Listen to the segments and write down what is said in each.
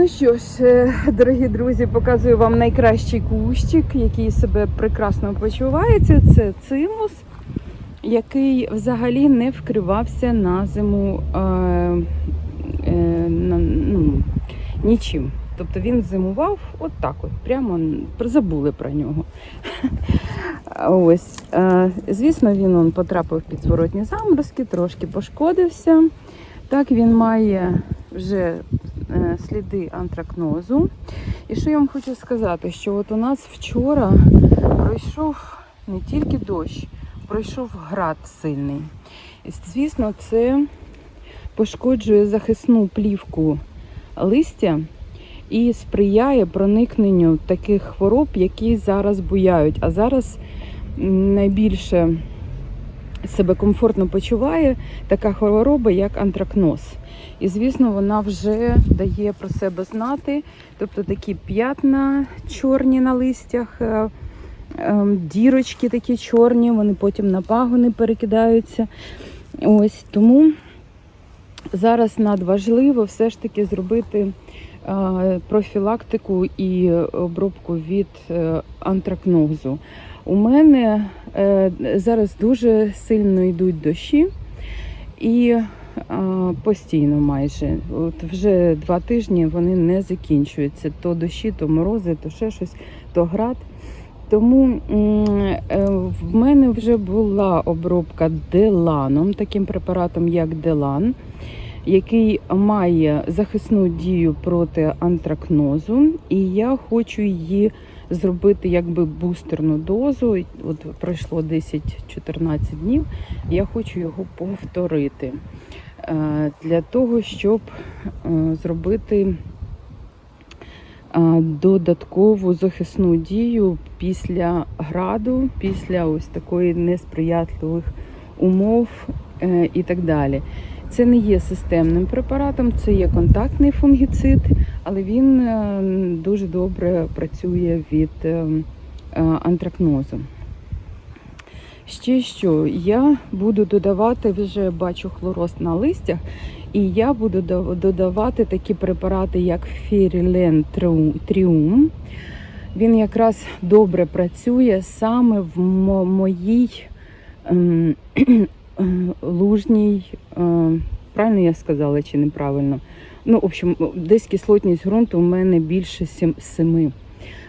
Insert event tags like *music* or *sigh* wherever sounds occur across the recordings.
Ну що ж, е, дорогі друзі, показую вам найкращий кущик, який себе прекрасно почувається. Це цимус, який взагалі не вкривався на зиму е, е, на, ну, нічим. Тобто він зимував от так от, прямо забули про нього. *laughs* Ось, е, звісно, він он, потрапив під зворотні заморозки, трошки пошкодився. Так, він має вже сліди антракнозу. І що я вам хочу сказати, що от у нас вчора пройшов не тільки дощ, пройшов град сильний. І, звісно, це пошкоджує захисну плівку листя і сприяє проникненню таких хвороб, які зараз буяють. А зараз найбільше себе комфортно почуває така хвороба, як антракноз. І, звісно, вона вже дає про себе знати. Тобто такі п'ятна чорні на листях, е, е, дірочки такі чорні, вони потім на пагони перекидаються. Ось тому зараз надважливо все ж таки зробити е, профілактику і обробку від е, антракнозу. У мене е, зараз дуже сильно йдуть дощі і а, постійно майже. От вже два тижні вони не закінчуються. То дощі, то морози, то ще щось, то град. Тому е, в мене вже була обробка деланом, таким препаратом, як делан, який має захисну дію проти антракнозу, і я хочу її зробити якби бустерну дозу. От пройшло 10-14 днів. Я хочу його повторити е, для того, щоб е, зробити е, додаткову захисну дію після граду, після ось такої несприятливих умов і так далі. Це не є системним препаратом, це є контактний фунгіцид, але він е, дуже добре працює від е, е, антракнозу. Ще що, я буду додавати, вже бачу хлороз на листях, і я буду додавати такі препарати, як Фірілен Тріум. Він якраз добре працює саме в моїй ем, *clears throat* лужній, правильно я сказала чи неправильно? Ну, в общем, десь кислотність ґрунту у мене більше 7,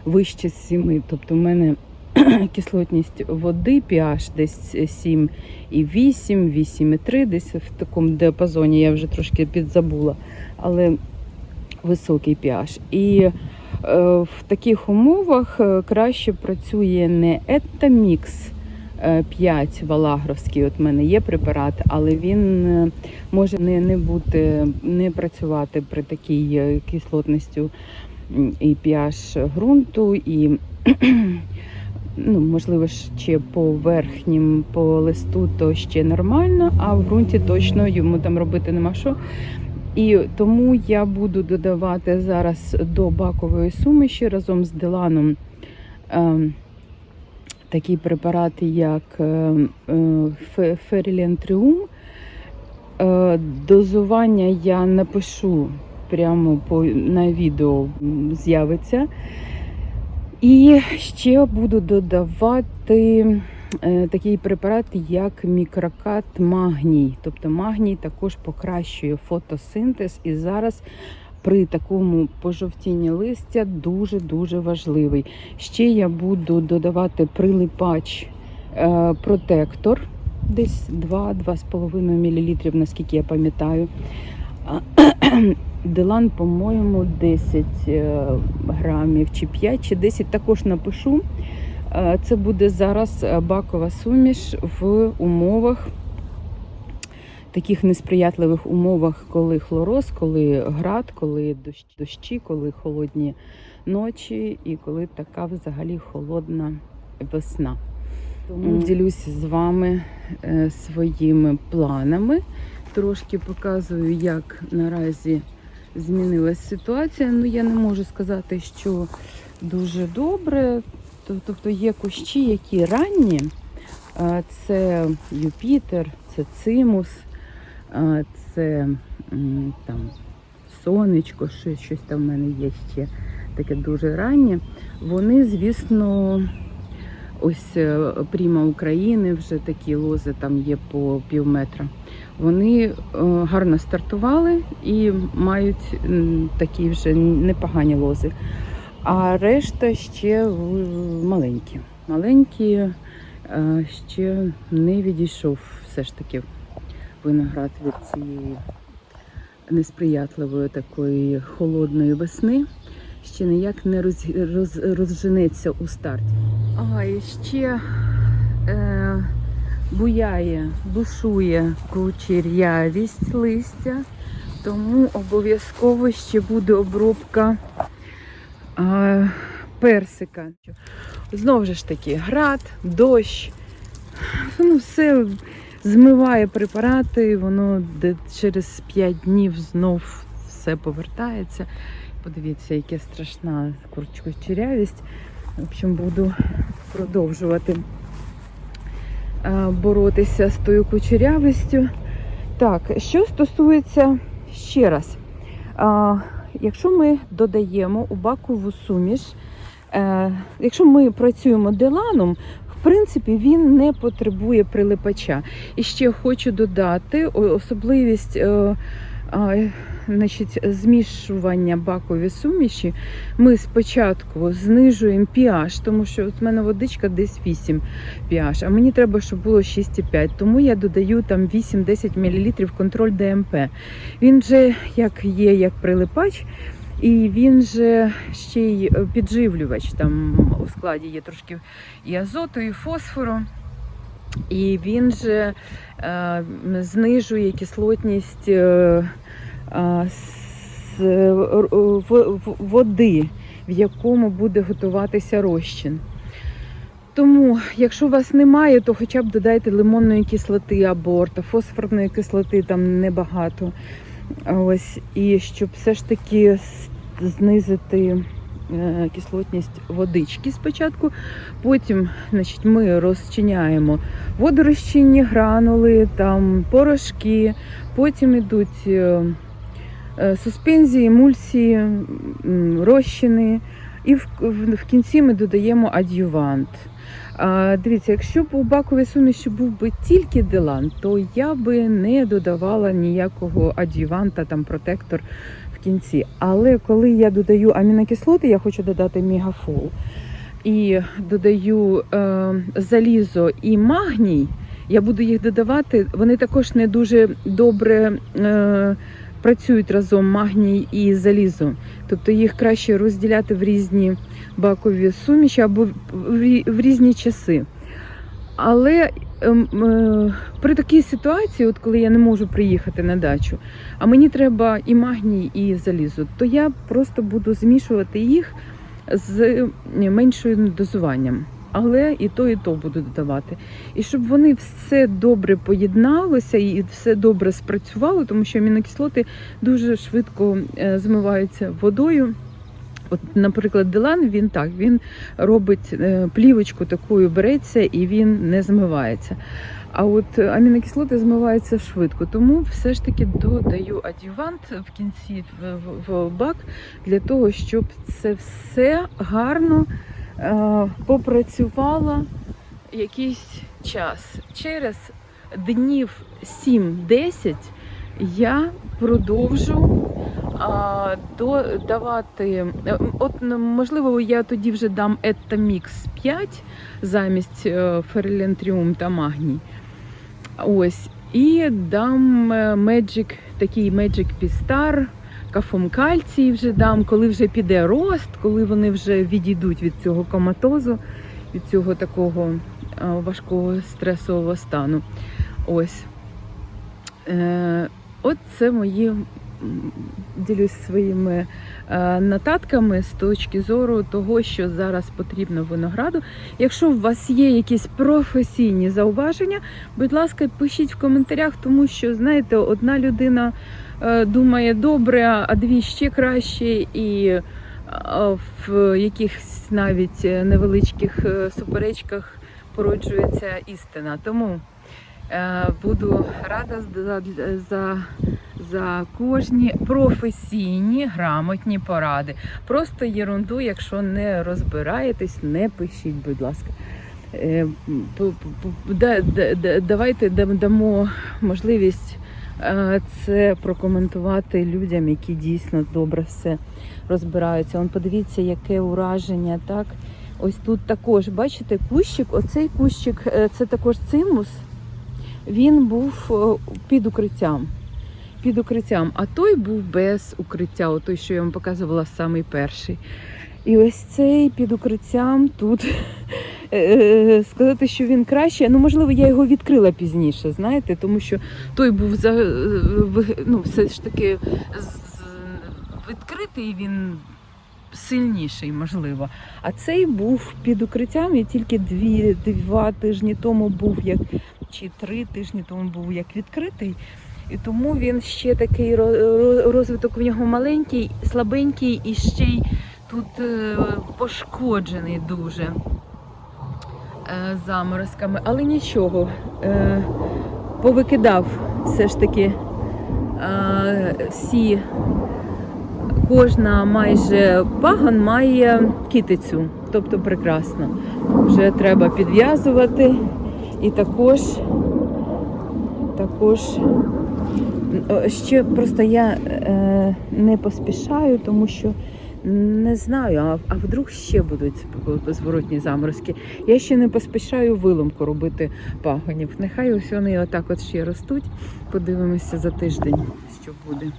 вище 7. Тобто у мене *clears throat* кислотність води pH десь 7,8, 8,3, десь в такому діапазоні, я вже трошки підзабула, але високий pH. І е, в таких умовах е, краще працює не Етамікс 5 Валагровський, от в мене є препарат, але він е, може не, не бути, не працювати при такій е, кислотності і pH ґрунту, і *clears throat* ну, можливо, ще по верхнім, по листу то ще нормально, а в ґрунті точно йому там робити нема що. І тому я буду додавати зараз до бакової суміші разом з Деланом ем, такі препарати, як Ферілен Тріум. Е, Дозування я напишу прямо по, на відео з'явиться. І ще буду додавати е, такий препарат, як мікрокат магній. Тобто магній також покращує фотосинтез. І зараз при такому пожовтінні листя дуже-дуже важливий. Ще я буду додавати прилипач е, протектор, десь 2-2,5 мл, наскільки я пам'ятаю. *clears throat* Делан, по-моєму, 10 е, грамів чи 5, чи 10 також напишу. Е, Це буде зараз бакова суміш в умовах, таких несприятливих умовах, коли хлороз, коли град, коли дощ- дощі, коли холодні ночі і коли така взагалі холодна весна. Тому ділюся з вами е, своїми планами. Трошки показую, як наразі змінилась ситуація. Ну, я не можу сказати, що дуже добре. Тобто є кущі, які ранні. Е, Це Юпітер, це цимус, це там сонечко, ще щось там в мене є ще таке дуже раннє. Вони, звісно, ось е, Пріма України, вже такі лози там є по пів метра. Вони е, гарно стартували і мають такі вже непогані лози. А решта ще маленькі. Маленькі е, ще не відійшов все ж таки виноград від цієї несприятливої такої холодної весни. Ще ніяк не роз, роз, розженеться у старті. А, і ще е, буяє, бушує кучерявість листя, тому обов'язково ще буде обробка е, персика. Знову ж таки, град, дощ, ну все змиває препарати, воно через 5 днів знов все повертається. Подивіться, яка страшна курчерявість. В общем, буду продовжувати е, боротися з тою кучерявістю. Так, що стосується ще раз, а, якщо ми додаємо у бакову суміш, е, якщо ми працюємо деланом, в принципі, він не потребує прилипача. І ще хочу додати особливість е, значить, змішування бакової суміші. Ми спочатку знижуємо pH, тому що от в мене водичка десь 8 pH, а мені треба, щоб було 6,5. Тому я додаю там 8-10 мл контроль ДМП. Він же як є як прилипач. І він же ще й е, підживлювач. Там у складі є трошки і азоту, і фосфору. І він же е, знижує кислотність е, е, з, в- води, в якому буде готуватися розчин. Тому, якщо у вас немає, то хоча б додайте лимонної кислоти або ортофосфорної кислоти, там небагато. Ось, і щоб все ж таки знизити е, кислотність водички спочатку. Потім значить, ми розчиняємо водорозчинні гранули, там, порошки, потім йдуть е, е, суспензії, емульсії, розчини. І в, в, в кінці ми додаємо адювант. Дивіться, якщо б у баковій суміші був би тільки делан, то я би не додавала ніякого адюванта, там протектор в кінці. Але коли я додаю амінокислоти, я хочу додати мегафол і додаю е, залізо і магній, я буду їх додавати. Вони також не дуже добре е, працюють разом магній і залізо. Тобто їх краще розділяти в різні бакові суміші або в різні часи. Але ем, е, при такій ситуації, от коли я не можу приїхати на дачу, а мені треба і магній, і залізо, то я просто буду змішувати їх з меншим дозуванням. Але і то, і то буду додавати. І щоб вони все добре поєдналося і все добре спрацювало, тому що амінокислоти дуже швидко е, змиваються водою. От, наприклад, Делан він так він робить е, плівочку такою береться і він не змивається. А от амінокислоти змиваються швидко, тому все ж таки додаю адювант в кінці в бак для того, щоб це все гарно е, попрацювало якийсь час. Через днів 7-10 я продовжу а, додавати. е, От можливо, я тоді вже дам Ettamix 5 замість ферлентріум та магній. Ось. І дам е, Magic, такий Magic Pistar, кафом кальцій вже дам, коли вже піде рост, коли вони вже відійдуть від цього коматозу, від цього такого е, важкого стресового стану. Ось. Е, От це мої ділюсь своїми е, нотатками з точки зору того, що зараз потрібно винограду. Якщо у вас є якісь професійні зауваження, будь ласка, пишіть в коментарях, тому що, знаєте, одна людина е, думає добре, а дві ще краще, і е, в якихось навіть невеличких суперечках породжується істина. Тому Буду рада за, за, за кожні професійні грамотні поради. Просто єрунду, якщо не розбираєтесь, не пишіть, будь ласка. Е, Давайте дамо можливість е, це прокоментувати людям, які дійсно добре все розбираються. Он подивіться, яке ураження, так? Ось тут також, бачите, кущик, оцей кущик, е, це також цимус. Він був е, під укриттям. Під укриттям, а той був без укриття, о той, що я вам показувала, самий перший. І ось цей під укриттям тут *laughs* е, сказати, що він краще. Ну, можливо, я його відкрила пізніше, знаєте, тому що той був за е, ну, все ж таки відкритий, він сильніший, можливо. А цей був під укриттям і тільки дві, два тижні тому був як чи три тижні тому був як відкритий. І тому він ще такий ро- ро- розвиток в нього маленький, слабенький і ще й тут е, пошкоджений дуже е, заморозками. Але нічого, е, повикидав все ж таки всі кожна майже пагон має китицю, тобто прекрасно. Вже треба підв'язувати і також, також ще просто я е, не поспішаю, тому що не знаю, а, а вдруг ще будуть зворотні заморозки. Я ще не поспішаю виломку робити пагонів. Нехай ось вони отак от ще ростуть. Подивимося за тиждень, що буде.